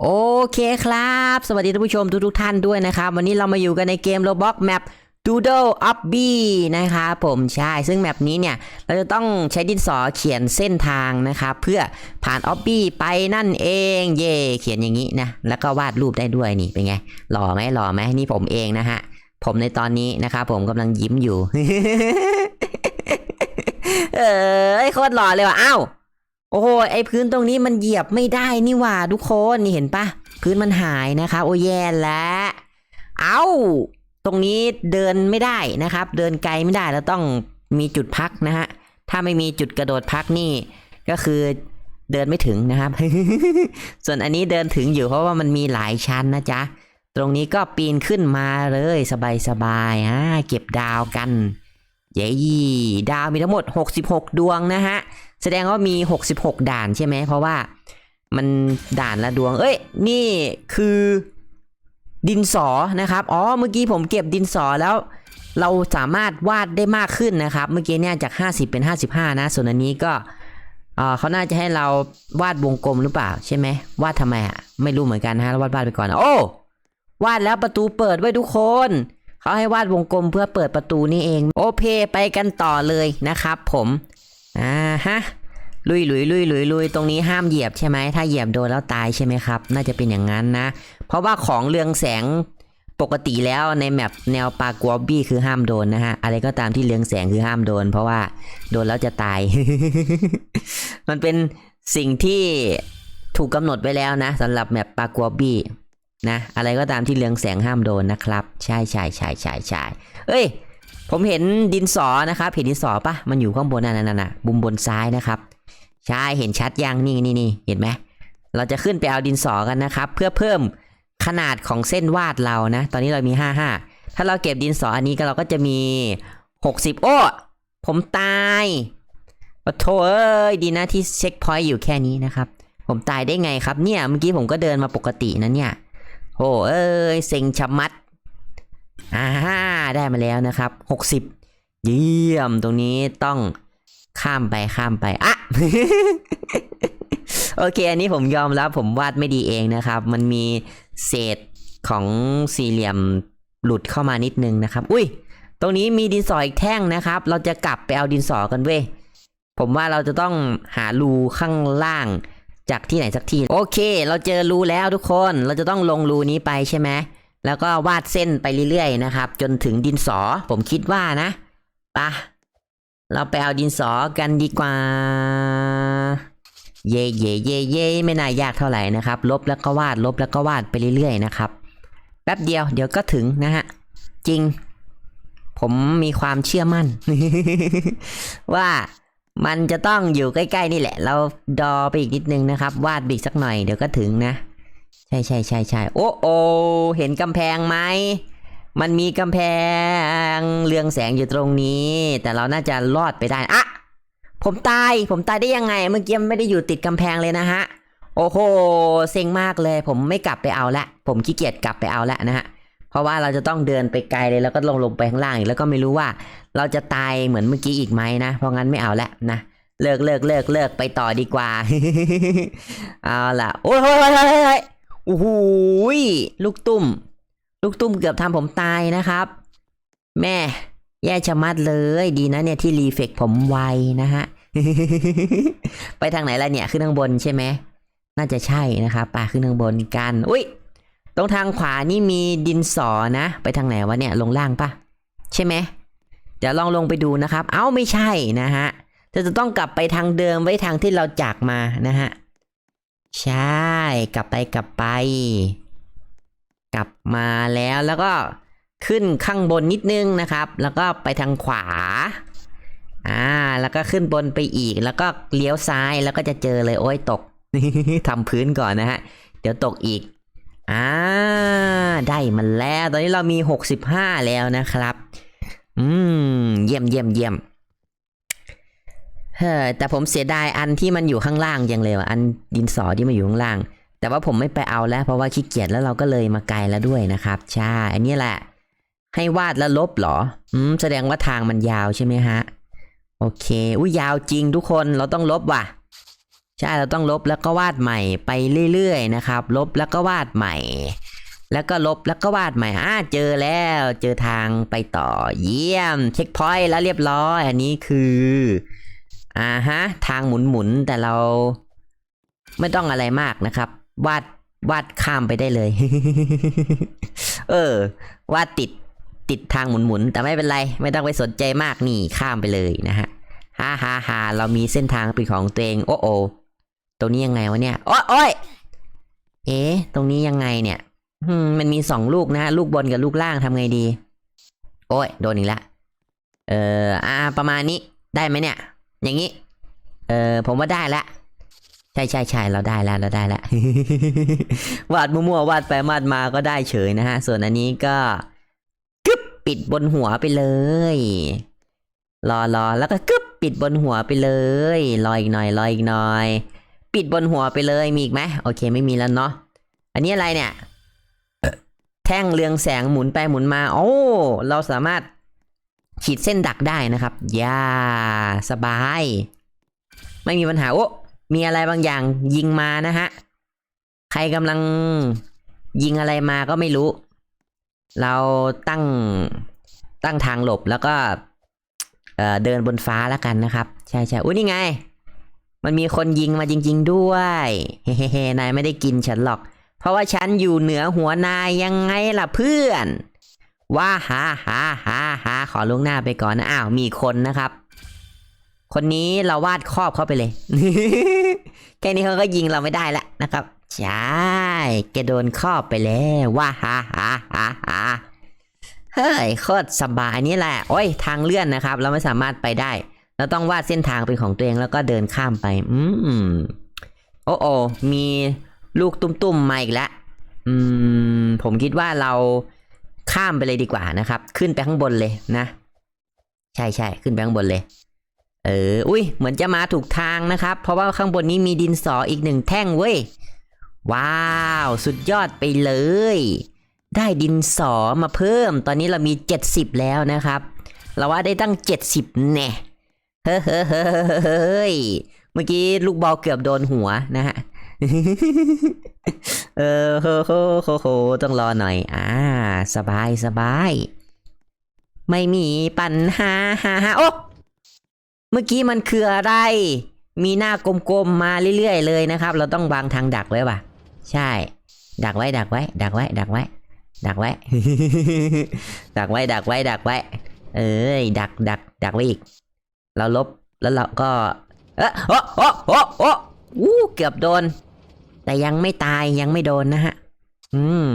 โอเคครับ สวัสดีท่านผู้ชมทุกทุกๆท่านด้วยนะครับ วันนี้เรามาอยู่กันในเกม Roblox Map Doodle of B นะครับผมใช่ ซึ่งแมปนี้เนี่ย เราจะต้องใช้ดินสอเขียนเส้นทางนะครับ เพื่อผ่านออบบี้ไปนั่นเองเย่เขียนอย่างนี้นะ แล้วก็วาดรูปได้ด้วยนี่เป็นไง หล่อไหมหล่อไหมนี่ผมเองนะฮะ ผมในตอนนี้นะครับผมกำลังยิ้มอยู่ เออโคตรหล่อเลยว่ะอ้าว โอ้โหไอพื้นตรงนี้มันเหยียบไม่ได้นี่หว่าทุกคนนี่เห็นปะพื้นมันหายนะครับ โอ้แย่แล้วเอ้า ตรงนี้เดินไม่ได้นะครับ เดินไกลไม่ได้แล้วต้องมีจุดพักนะฮะถ้าไม่มีจุดกระโดดพักนี่ ก็คือเดินไม่ถึงนะครับ ส่วนอันนี้เดินถึงอยู่เพราะว่ามันมีหลายชั้นนะจ๊ะ ตรงนี้ก็ปีนขึ้นมาเลยสบายๆอ่าเก็บดาวกัน เย้ดาวมีทั้งหมด 66 ดวงนะฮะ แสดงว่ามี 66 ด่านใช่ไหม เพราะว่ามันด่านละดวง เอ้ย นี่คือดินสอนะครับ อ๋อ เมื่อกี้ผมเก็บดินสอแล้ว เราสามารถวาดได้มากขึ้นนะครับ เมื่อกี้เนี่ยจาก 50 เป็น 55 นะ ส่วนอันนี้ก็เออเขาน่าจะให้เราวาดวงกลมหรือเปล่าใช่ไหมวาดทำไมอะไม่รู้เหมือนกันนะฮะวาดวาดไปก่อนโอ้วาดแล้วประตูเปิดไว้ทุกคนเขาให้วาดวงกลมเพื่อเปิดประตูนี่เอง โอเคไปกันต่อเลยนะครับ ผม อ่าฮะลุยลุยลุยลุยลุยตรงนี้ห้ามเหยียบใช่ไหมถ้าเหยียบโดนแล้วตายใช่ไหมครับ น่าจะเป็นอย่างนั้นนะ เพราะว่าของเรืองแสงปกติแล้วในแมปแนวปากวอบบี้คือห้ามโดนนะฮะ อะไรก็ตามที่เรืองแสงคือห้ามโดน เพราะว่าโดนแล้วจะตาย มันเป็นสิ่งที่ถูกกำหนดไว้แล้วนะสำหรับแมปปากวอบบี้นะ อะไรก็ตามที่เรืองแสงห้ามโดนนะครับ ใช่ใช่ใช่ใช่ใช่เอ้ย ผมเห็นดินสอนะครับ เห็นดินสอปะมันอยู่ข้างบนนั่นนั่นน่ะบุมบนซ้ายนะครับ ใช่เห็นชัดยังนี่นี่นี่เห็นไหมเราจะขึ้นไปเอาดินสอกันนะครับ เพื่อเพิ่มขนาดของเส้นวาดเรานะ ตอนนี้เรามี 55 ถ้าเราเก็บดินสออันนี้ก็เราก็จะมี 60 โอ้ ผมตายปะโถเอ้ยดีนะที่เช็คพอยต์อยู่แค่นี้นะครับ ผมตายได้ไงครับเนี่ย เมื่อกี้ผมก็เดินมาปกตินะเนี่ยโอ้เอ้ยเซ็งชะมัด อ่าได้มาแล้วนะครับ 60 เยี่ยมตรงนี้ต้องข้ามไปข้ามไปอะโอเค อันนี้ผมยอมรับผมวาดไม่ดีเองนะครับ มันมีเศษของสี่เหลี่ยมหลุดเข้ามานิดนึงนะครับ อุ้ย ตรงนี้มีดินสออีกแท่งนะครับ เราจะกลับไปเอาดินสอกันเว้ย ผมว่าเราจะต้องหารูข้างล่างจากที่ไหนสักที่ โอเค เราเจอรูแล้วทุกคน เราจะต้องลงรูนี้ไปใช่ไหม แล้วก็วาดเส้นไปเรื่อยๆนะครับ จนถึงดินสอผมคิดว่านะปะเราไปเอาดินสอกันดีกว่า เย่เย่เย่เย่ไม่น่ายากเท่าไหร่นะครับ ลบแล้วก็วาดลบแล้วก็วาดไปเรื่อยๆนะครับ แป๊บเดียวเดี๋ยวก็ถึงนะฮะ จริง ผมมีความเชื่อมั่น ว่ามันจะต้องอยู่ใกล้ๆนี่แหละ เราดอไปอีกนิดนึงนะครับ วาดบีกสักหน่อยเดี๋ยวก็ถึงนะ ใช่ใช่ใช่ใช่โอ้โอเห็นกำแพงไหมมันมีกำแพงเรืองแสงอยู่ตรงนี้ แต่เราน่าจะรอดไปได้อะผมตายผมตายได้ยังไง เมื่อกี้ไม่ได้อยู่ติดกำแพงเลยนะฮะ โอ้โหเซ็งมากเลย ผมไม่กลับไปเอาละ ผมขี้เกียจกลับไปเอาละนะฮะเพราะว่าเราจะต้องเดินไปไกลเลยแล้วก็ลงลงไปข้างล่างอีกแล้วก็ไม่รู้ว่า เราจะตายเหมือนเมื่อกี้อีกไหมนะ เพราะงั้นไม่เอาละนะเลิกเลิกเลิกเลิกไปต่อดีกว่าเอาล่ะโอ้ย โอ้โหลูกตุ้ม ลูกตุ้มเกือบทำผมตายนะครับ แม่ แย่ชะมัดเลยดีนะเนี่ยที่รีเฟกผมไวนะฮะ ไปทางไหนล่ะเนี่ยขึ้นทางบนใช่ไหม น่าจะใช่นะครับป่าขึ้นทางบนกัน อุ้ยตรงทางขวานี่มีดินสอนะ ไปทางไหนวะเนี่ยลงล่างปะใช่ไหมเดี๋ยวลองลงไปดูนะครับ เอ้าไม่ใช่นะฮะจะจะต้องกลับไปทางเดิมไว้ทางที่เราจากมานะฮะ ใช่ กลับไปกลับไป กลับมาแล้วแล้วก็ขึ้นข้างบนนิดนึงนะครับ แล้วก็ไปทางขวา อ่า แล้วก็ขึ้นบนไปอีก แล้วก็เลี้ยวซ้ายแล้วก็จะเจอเลยโอ้ยตกทำพื้นก่อนนะฮะ เดี๋ยวตกอีก อ่า ได้มันแล้ว ตอนนี้เรามี 65 แล้วนะครับ อืม เยี่ยมเยี่ยมเยี่ยม เฮ้อแต่ผมเสียดายอันที่มันอยู่ข้างล่างยังเลยว่ะอันดินสอที่มาอยู่ข้างล่าง แต่ว่าผมไม่ไปเอาแล้ว เพราะว่าขี้เกียจแล้วเราก็เลยมาไกลแล้วด้วยนะครับ ใช่ อันนี้แหละ ให้วาดแล้วลบเหรอ อืม แสดงว่าทางมันยาวใช่ไหมฮะ โอเคอุ้ยยาวจริงทุกคนเราต้องลบว่ะ ใช่เราต้องลบแล้วก็วาดใหม่ไปเรื่อยๆนะครับ ลบแล้วก็วาดใหม่ แล้วก็ลบแล้วก็วาดใหม่อ่าเจอแล้วเจอทางไปต่อเยี่ยม เช็คพอยต์แล้วเรียบร้อย อันนี้คือ อ่าฮะ ทางหมุนๆแต่เรา ไม่ต้องอะไรมากนะครับ วาดวาดข้ามไปได้เลย เออ วาดติดติดทางหมุนๆแต่ไม่เป็นไร ไม่ต้องไปสนใจมากนี่ข้ามไปเลยนะฮะฮ่าฮ่าฮ่าเรามีเส้นทางเป็นของตัวเองโอ้โอตรงนี้ยังไงวะเนี่ยโอ้ยโอ้ยเอ๊ะตรงนี้ยังไงเนี่ยมันมีสองลูกนะลูกบนกับลูกล่างทำไงดี โอ้ย โดนอีกแล้วเอออ่า ประมาณนี้ได้ไหมเนี่ย อย่างนี้ เออผมว่าได้ละ ใช่ใช่ใช่เราได้แล้วเราได้แล้ววาดมั่วๆวาดไปวาดมาก็ได้เฉยนะฮะ ส่วนอันนี้ก็กึบปิดบนหัวไปเลย รอรอแล้วก็กึบปิดบนหัวไปเลย รออีกหน่อยรออีกหน่อย ปิดบนหัวไปเลยมีอีกไหมโอเคไม่มีแล้วเนาะอันนี้อะไรเนี่ย แท่งเรืองแสงหมุนไปหมุนมา โอ้ เราสามารถ ขีดเส้นดักได้นะครับย่าสบาย ไม่มีปัญหาโอ้มีอะไรบางอย่างยิงมานะฮะ ใครกำลังยิงอะไรมาก็ไม่รู้ เราตั้งตั้งทางหลบแล้วก็เเดินบนฟ้าแล้วกันนะครับ ใช่ใช่อุ้ยนี่ไง มันมีคนยิงมาจริง ๆ ด้วยเฮ้เฮ้นายไม่ได้กินฉันหรอก เพราะว่าฉันอยู่เหนือหัวนายยังไงล่ะเพื่อน ว่าฮาฮาฮาฮาขอล่วงหน้าไปก่อนนะอ้าวมีคนนะครับ คนนี้เราวาดครอบเข้าไปเลยแค่นี้เขาก็ยิงเราไม่ได้ละนะครับใช่แกโดนครอบไปแล้วว่าฮาฮาฮาฮาเฮ้ยโคตรสบายนี่แหละโอ้ยทางเลื่อนนะครับ เราไม่สามารถไปได้ เราต้องวาดเส้นทางเป็นของตัวเองแล้วก็เดินข้ามไป อืมโอ้โอมีลูกตุ้มๆมาอีกแล้วอืม ผมคิดว่าเรา ข้ามไปเลยดีกว่านะครับ ขึ้นไปข้างบนเลยนะ ใช่ใช่ขึ้นไปข้างบนเลย เออ อุ้ยเหมือนจะมาถูกทางนะครับ เพราะว่าข้างบนนี้มีดินสออีกหนึ่งแท่งเว้ย ว้าว สุดยอดไปเลย ได้ดินสอมาเพิ่ม ตอนนี้เรามี 70 แล้วนะครับ เราว่าได้ตั้ง 70แน่เฮ้อเฮ้อเฮ้อเฮ้ยเมื่อกี้ลูกบอลเกือบโดนหัวนะฮะ เออโหโหโหโหต้องรอหน่อย อ่า สบายสบาย ไม่มีปัญหาฮ่าฮาโอ้เมื่อกี้มันคืออะไร มีหน้ากลมๆมาเรื่อยๆเลยนะครับ เราต้องวางทางดักไว้ป่ะ ใช่ ดักไว้ ดักไว้ ดักไว้ ดักไว้ ดักไว้ ดักไว้ ดักไว้ ดักไว้ เอ้ย ดักดักดักไว้อีก เราลบแล้วเราก็ เอะโอ้โอ้โอ้โอ้อู้เกือบโดน แต่ยังไม่ตายยังไม่โดนนะฮะ อืม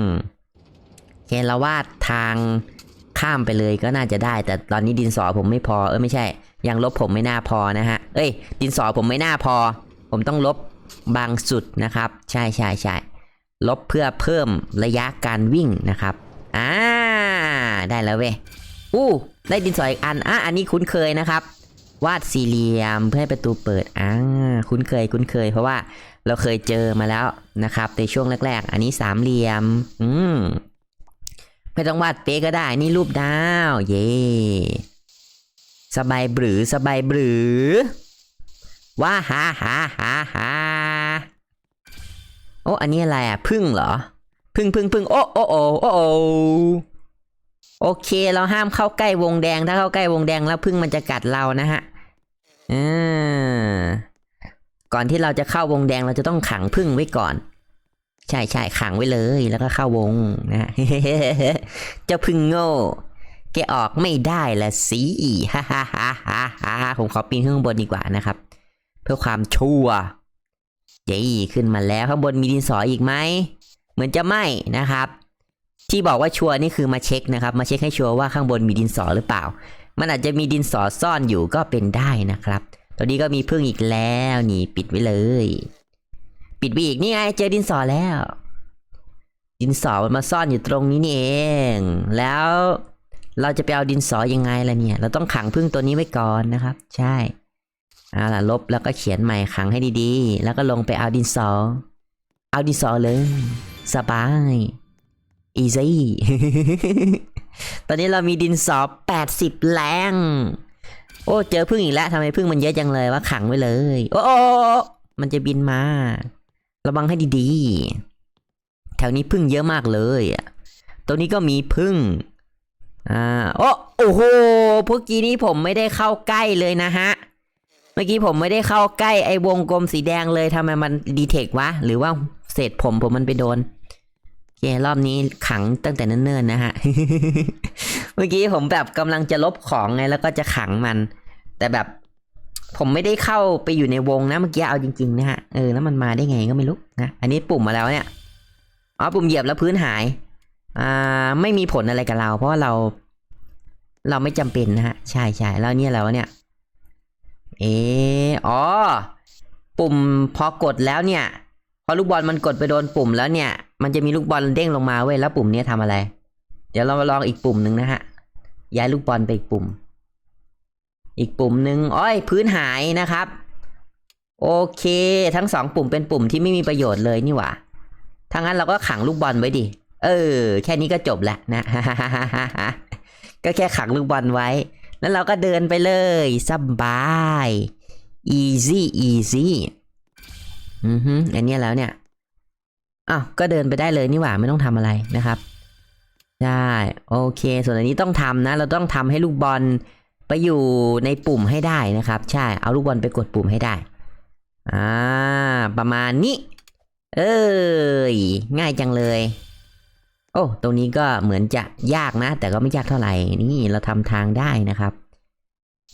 เคเราวาดทางข้ามไปเลยก็น่าจะได้ แต่ตอนนี้ดินสอผมไม่พอ เออไม่ใช่ ยังลบผมไม่น่าพอนะฮะ เอ้ย ดินสอผมไม่น่าพอ ผมต้องลบบางสุดนะครับ ใช่ใช่ใช่ลบเพื่อเพิ่มระยะการวิ่งนะครับ อ่า ได้แล้วเว้ยอู้ได้ดินสออีกอัน อะ อันนี้คุ้นเคยนะครับ วาดสี่เหลี่ยมเพื่อให้ประตูเปิด อ่า คุ้นเคย คุ้นเคย เพราะว่า เราเคยเจอมาแล้วนะครับ ในช่วงแรก ๆ อันนี้สามเหลี่ยม อืมไม่ต้องวาดเป๊ะก็ได้ นี่รูปดาว เย่สบายบรือสบายบรือว่าฮ่าฮ่าฮ่าฮ่าโอ้อันนี้อะไรอะพึ่งเหรอ พึ่งพึ่งพึ่งโอ้โอ้โอ้โอ้โอ้โอเค เราห้ามเข้าใกล้วงแดง ถ้าเข้าใกล้วงแดงแล้วพึ่งมันจะกัดเรานะฮะอ่า ก่อนที่เราจะเข้าวงแดงเราจะต้องขังพึ่งไว้ก่อน ใช่ใช่ขังไว้เลย แล้วก็เข้าวงนะฮะเจ้าพึ่งโง่ แกออกไม่ได้ละสิฮ่าฮ่าฮ่าฮ่าฮ่าผมขอปีนขึ้นบนดีกว่านะครับ เพื่อความชัวร์เย้ขึ้นมาแล้วข้างบนมีดินสออีกไหมเหมือนจะไม่นะครับ ที่บอกว่าชัวร์นี่คือมาเช็คนะครับ มาเช็คให้ชัวร์ว่าข้างบนมีดินสอหรือเปล่า มันอาจจะมีดินสอซ่อนอยู่ก็เป็นได้นะครับ ตอนนี้ก็มีพึ่งอีกแล้วนี่ปิดไว้เลย ปิดไปอีกนี่ไงเจอดินสอแล้ว ดินสอมันมาซ่อนอยู่ตรงนี้นี่เอง แล้วเราจะไปเอาดินสอยังไงล่ะเนี่ย เราต้องขังพึ่งตัวนี้ไว้ก่อนนะครับ ใช่เอาล่ะลบแล้วก็เขียนใหม่ขังให้ดีๆ แล้วก็ลงไปเอาดินสอ เอาดินสอเลย สบาย easy ตอนนี้เรามีดินสอ 80 แรง โอ้เจอพึ่งอีกแล้วทำไมพึ่งมันเยอะจังเลยว่าขังไว้เลยโอ้โอ้โอ้มันจะบินมา ระวังให้ดีๆ แถวนี้พึ่งเยอะมากเลยอะตรงนี้ก็มีพึ่งอ่าโอ้โอ้โหเมื่อกี้นี้ผมไม่ได้เข้าใกล้เลยนะฮะ เมื่อกี้ผมไม่ได้เข้าใกล้ไอ้วงกลมสีแดงเลยทำไมมันดีเทควะ หรือว่าเศษผมผมมันไปโดนโอเครอบนี้ขังตั้งแต่เนิ่นๆนะฮะ เมื่อกี้ผมแบบกำลังจะลบของไงแล้วก็จะขังมัน แต่แบบผมไม่ได้เข้าไปอยู่ในวงนะเมื่อกี้เอาจริงๆนะฮะเออแล้วมันมาได้ไงก็ไม่รู้นะอันนี้ปุ่มมาแล้วเนี่ยอ๋อปุ่มเหยียบแล้วพื้นหายอ่าไม่มีผลอะไรกับเรา เพราะาเราเราไม่จำเป็นนะฮะใช่ใช่แล้วเนี่ยแล้วเนี่ยเอออ๋อปุ่มพอกดแล้วเนี่ย พอลูกบอลมันกดไปโดนปุ่มแล้วเนี่ย มันจะมีลูกบอลเด้งลงมาเว้ยแล้วปุ่มเนี้ยทำอะไร เดี๋ยวเรามาลองอีกปุ่มหนึ่งนะฮะ ย้ายลูกบอลไปอีกปุ่ม อีกปุ่มหนึ่งอ้อยพื้นหายนะครับ โอเค ทั้งสองปุ่มเป็นปุ่มที่ไม่มีประโยชน์เลยนี่หว่าถ้างั้นเราก็ขังลูกบอลไว้ดิ เออ แค่นี้ก็จบแล้วนะ ก็แค่ขังลูกบอลไว้ แล้วเราก็เดินไปเลยสบาย easy easy อือฮึอันนี้แล้วเนี่ยอ้าวก็เดินไปได้เลยนี่หว่าไม่ต้องทำอะไรนะครับ ได้โอเค ส่วนอันนี้ต้องทำนะ เราต้องทำให้ลูกบอลไปอยู่ในปุ่มให้ได้นะครับ ใช่เอาลูกบอลไปกดปุ่มให้ได้อ่าประมาณนี้ เอ้ยง่ายจังเลย โอ้ตรงนี้ก็เหมือนจะยากนะ แต่ก็ไม่ยากเท่าไหร่นี่เราทำทางได้นะครับ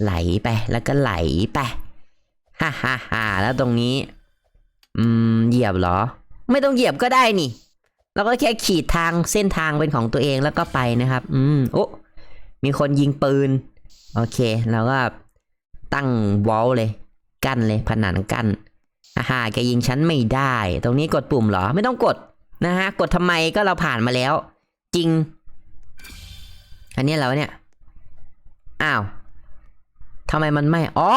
ไหลไปแล้วก็ไหลไปฮ่าฮ่าฮ่าแล้วตรงนี้ อืมเหยียบเหรอ ไม่ต้องเหยียบก็ได้นี่ เราก็แค่ขีดทางเส้นทางเป็นของตัวเองแล้วก็ไปนะครับ อืมโอ้มีคนยิงปืน โอเคเราก็ตั้งวอลเลย กั้นเลยผนังกั้นฮ่าฮ่าแกยิงฉันไม่ได้ ตรงนี้กดปุ่มเหรอ ไม่ต้องกดนะฮะ กดทำไมก็เราผ่านมาแล้ว จริง อันนี้เราเนี่ย อ้าวทำไมมันไม่อ๋อ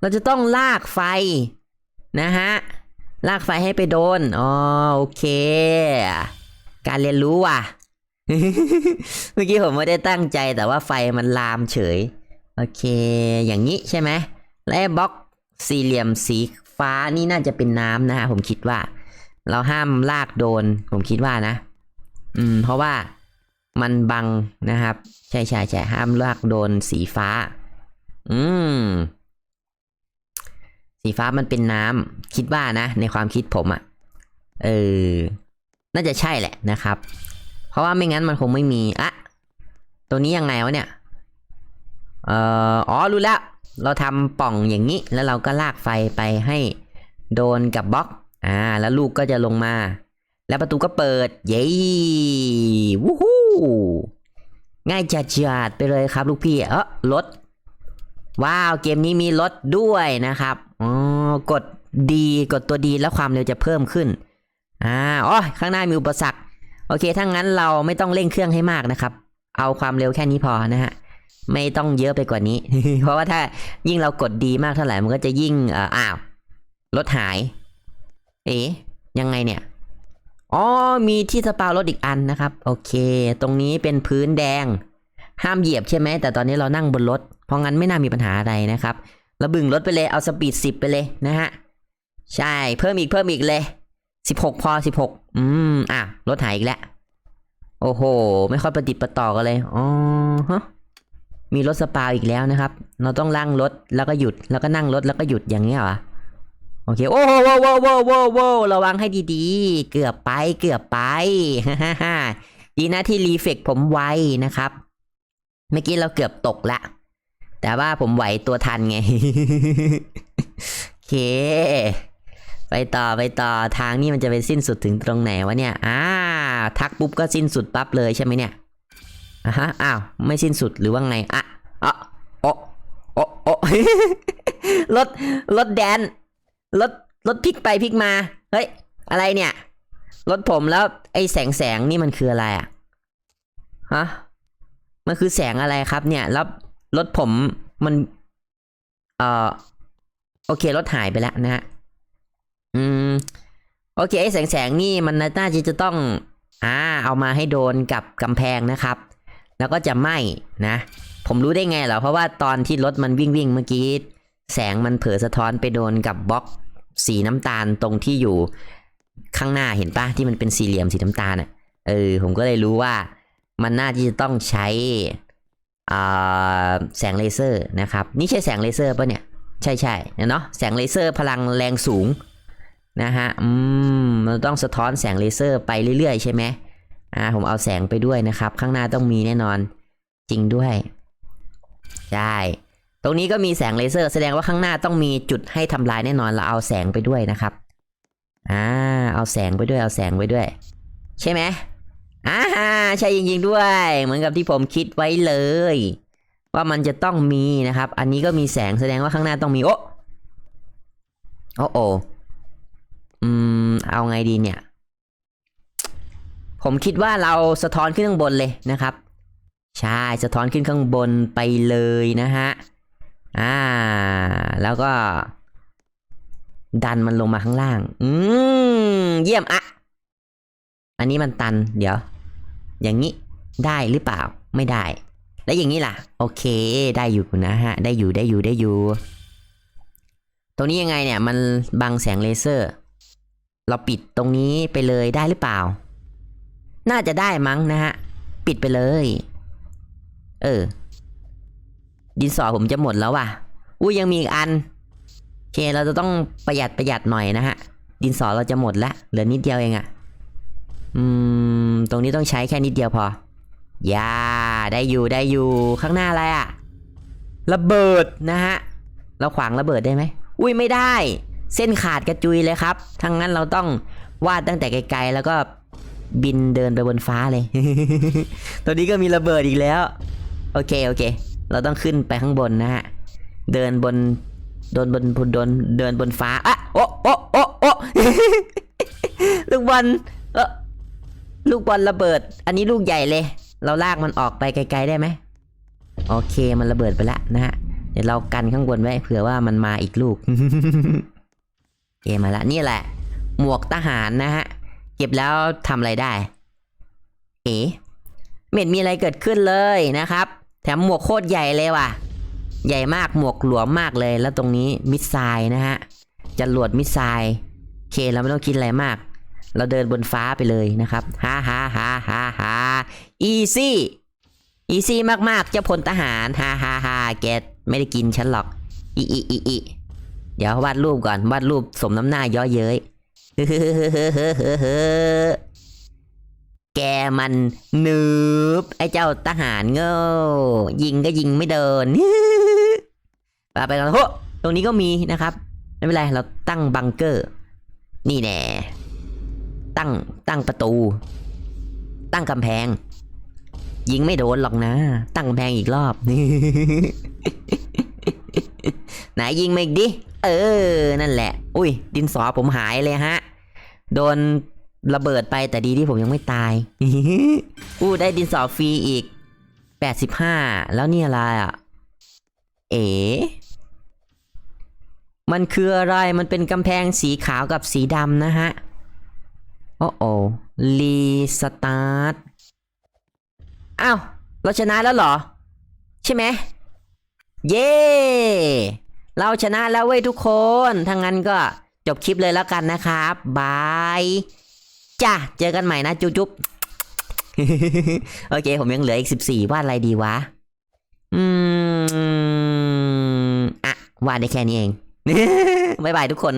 เราจะต้องลากไฟนะฮะ ลากไฟให้ไปโดน อ๋อโอเค การเรียนรู้ว่ะ เมื่อกี้ผมไม่ได้ตั้งใจแต่ว่าไฟมันลามเฉย โอเค อย่างนี้ใช่ไหม และบล็อกสี่เหลี่ยมสีฟ้านี่น่าจะเป็นน้ำนะฮะผมคิดว่า เราห้ามลากโดน ผมคิดว่านะ อืม เพราะว่ามันบังนะครับ ใช่ใช่ใช่ห้ามลากโดนสีฟ้า อืม สีฟ้ามันเป็นน้ำคิดว่านะ ในความคิดผมอะ่ะ เออ น่าจะใช่แหละนะครับ เพราะว่าไม่งั้นมันคงไม่มีอะตัวนี้ยังไงวะเนี่ยเอ่ออ๋อรู้แล้ว เราทำป่องอย่างนี้ แล้วเราก็ลากไฟไปให้โดนกับบล็อก อ่า แล้วลูกก็จะลงมา แล้วประตูก็เปิด เย้วู้ฮู้ง่ายจัดจัดไปเลยครับ ลูกพี่ เออรถ ว้าว เกมนี้มีรถด้วยนะครับ อ๋อกดดีกดตัวดีแล้วความเร็วจะเพิ่มขึ้นอ่าอ๋อข้างหน้ามีอุปสรรคโอเคถ้างั้นเราไม่ต้องเร่งเครื่องให้มากนะครับ เอาความเร็วแค่นี้พอนะฮะไม่ต้องเยอะไปกว่านี้ เพราะว่าถ้ายิ่งเรากดดีมากเท่าไหร่มันก็จะยิ่งอ้าวรถหาย เอ๊ยังไงเนี่ยอ๋อมีที่สปาวรถอีกอันนะครับ โอเค ตรงนี้เป็นพื้นแดง ห้ามเหยียบใช่ไหมแต่ตอนนี้เรานั่งบนรถเพราะงั้นไม่น่ามีปัญหาอะไรนะครับ เราบึงรถไปเลยเอาสปีดสิบไปเลยนะฮะ ใช่เพิ่มอีกเพิ่มอีกเลยสิบหกพอสิบหกอืมอะรถหายอีกแล้ว โอ้โห ไม่ค่อยประดิษฐ์ประต่อกันเลยอ๋อฮะมีรถสปาอีกแล้วนะครับ เราต้องลั่งรถแล้วก็หยุดแล้วก็นั่งรถแล้วก็หยุดอย่างเงี้ยเหรอโอเค โอ้โหโว้โว้โว้โว้โว้ระวังให้ดีๆ เกือบไปเกือบไปฮ่าฮ่าดีนะที่รีเฟกผมไวนะครับ เมื่อกี้เราเกือบตกละ แต่ว่าผมไหวตัวทันไงโอเค ไปต่อไปต่อทางนี้มันจะไปสิ้นสุดถึงตรงไหนวะเนี่ย อ่า ทักปุ๊บก็สิ้นสุดปั๊บเลยใช่ไหมเนี่ยอะฮะอ้าวไม่สิ้นสุดหรือว่าไงอะอ๋อโอะโอะโอรถรถแดนรถรถพลิกไปพลิกมา เฮ้ย อะไรเนี่ย รถผมแล้วไอ้แสงแสงนี่มันคืออะไรอะฮะ มันคือแสงอะไรครับเนี่ย แล้ว รถผมมันเอ่อโอเครถหายไปแล้วนะฮะอืมโอเคไอ้แสงแสงนี่มันน่าจะจะต้องอ่าเอามาให้โดนกับกำแพงนะครับ แล้วก็จะไหม้นะ ผมรู้ได้ไงเหรอเพราะว่าตอนที่รถมันวิ่งวิ่งเมื่อกี้แสงมันเผลอสะท้อนไปโดนกับบล็อกสีน้ำตาลตรงที่อยู่ข้างหน้าเห็นปะที่มันเป็นสี่เหลี่ยมสีน้ำตาลอะเออผมก็เลยรู้ว่ามันน่าที่จะต้องใช้ แสงเลเซอร์นะครับ นี่ใช่แสงเลเซอร์ปะเนี่ย ใช่ใช่เนาะแสงเลเซอร์พลังแรงสูงนะฮะอืมมันต้องสะท้อนแสงเลเซอร์ไปเรื่อยๆใช่ไหมอ่าผมเอาแสงไปด้วยนะครับ ข้างหน้าต้องมีแน่นอนจริงด้วย ใช่ ตรงนี้ก็มีแสงเลเซอร์ แสดงว่าข้างหน้าต้องมีจุดให้ทำลายแน่นอน เราเอาแสงไปด้วยนะครับ อ่า เอาแสงไปด้วย เอาแสงไปด้วย ใช่ไหม อ่าใช่จริงๆด้วย เหมือนกับที่ผมคิดไว้เลย ว่ามันจะต้องมีนะครับ อันนี้ก็มีแสงแสดงว่าข้างหน้าต้องมี โอ้โอ้โออืม เอาไงดีเนี่ย ผมคิดว่าเราสะท้อนขึ้นข้างบนเลยนะครับ ใช่ สะท้อนขึ้นข้างบนไปเลยนะฮะ อ่า แล้วก็ ดันมันลงมาข้างล่าง อืม เยี่ยมอะ อันนี้มันตัน เดี๋ยว อย่างนี้ได้หรือเปล่าไม่ได้ แล้วอย่างนี้ล่ะ โอเคได้อยู่นะฮะ ได้อยู่ได้อยู่ได้อยู่ ตรงนี้ยังไงเนี่ย มันบังแสงเลเซอร์ เราปิดตรงนี้ไปเลยได้หรือเปล่า น่าจะได้มั้งนะฮะ ปิดไปเลย เออ ดินสอผมจะหมดแล้วว่ะ อุ้ยยังมีอีกอันโอเคเราจะต้องประหยัดประหยัดหน่อยนะฮะ ดินสอเราจะหมดละเหลือนิดเดียวเองอะ อืม ตรงนี้ต้องใช้แค่นิดเดียวพอยาได้อยู่ได้อยู่ข้างหน้าอะไรอะระเบิดนะฮะ เราขวางระเบิดได้ไหม อุ้ยไม่ได้ เส้นขาดกระจุยเลยครับ ทั้งนั้นเราต้องวาดตั้งแต่ไกลๆ แล้วก็บินเดินไปบนฟ้าเลยตัวนี้ก็มีระเบิดอีกแล้ว โอเคโอเค เราต้องขึ้นไปข้างบนนะฮะ เดินบนโดนบนบนโดนเดินบนฟ้าอะโอะโอะโอะโอะลูกบอลเออ ลูกบอลระเบิด อันนี้ลูกใหญ่เลย เราลากมันออกไปไกล ๆ ได้ไหมโอเคมันระเบิดไปแล้วนะฮะเดี๋ยวเรากันข้างบนไว้เผื่อว่ามันมาอีกลูกเอมาละนี่แหละ หมวกทหารนะฮะ เก็บแล้วทำอะไรได้ เอ๋ไม่เห็นมีอะไรเกิดขึ้นเลยนะครับ แถมหมวกโคตรใหญ่เลยว่ะ ใหญ่มากหมวกหลวมมากเลยแล้วตรงนี้มิดไซล์นะฮะจรวดมิดไซล์โอเคเราไม่ต้องคิดอะไรมาก เราเดินบนฟ้าไปเลยนะครับฮ่าฮ่าฮ่าฮ่าฮ่าอีซี่อีซี่มากๆเจ้าพลทหารฮ่าฮ่าฮ่าแกไม่ได้กินฉันหรอกอีอีอีอีเดี๋ยววาดรูปก่อนวาดรูปสมน้ำหน้าย่อเย้ยแกมันนืบไอ้เจ้าทหารโง่ยิงก็ยิงไม่เดินไปไปกันโหตรงนี้ก็มีนะครับ ไม่เป็นไร เราตั้งบังเกอร์ นี่แน่ ตั้งตั้งประตู ตั้งกำแพง ยิงไม่โดนหรอกนะ ตั้งกำแพงอีกรอบไหนยิงมาอีกดิ เออ นั่นแหละ อุ้ย ดินสอผมหายเลยฮะ โดนระเบิดไปแต่ดีที่ผมยังไม่ตาย อู้ได้ดินสอฟรีอีก 85 แล้วนี่อะไรอะ เอ๋มันคืออะไร มันเป็นกำแพงสีขาวกับสีดำนะฮะ โอ้โอรีสตาร์ทอ้าว เราชนะแล้วเหรอ ใช่ไหม เย้ เราชนะแล้วเว้ยทุกคนถ้างั้นก็จบคลิปเลยแล้วกันนะครับ บายจ้ะ เจอกันใหม่นะ จุ๊บจุ๊บโอเค ผมยังเหลืออีกสิบสี่วาดอะไรดีวะ อืม อะ วาดได้แค่นี้เอง บ๊ายบายทุกคน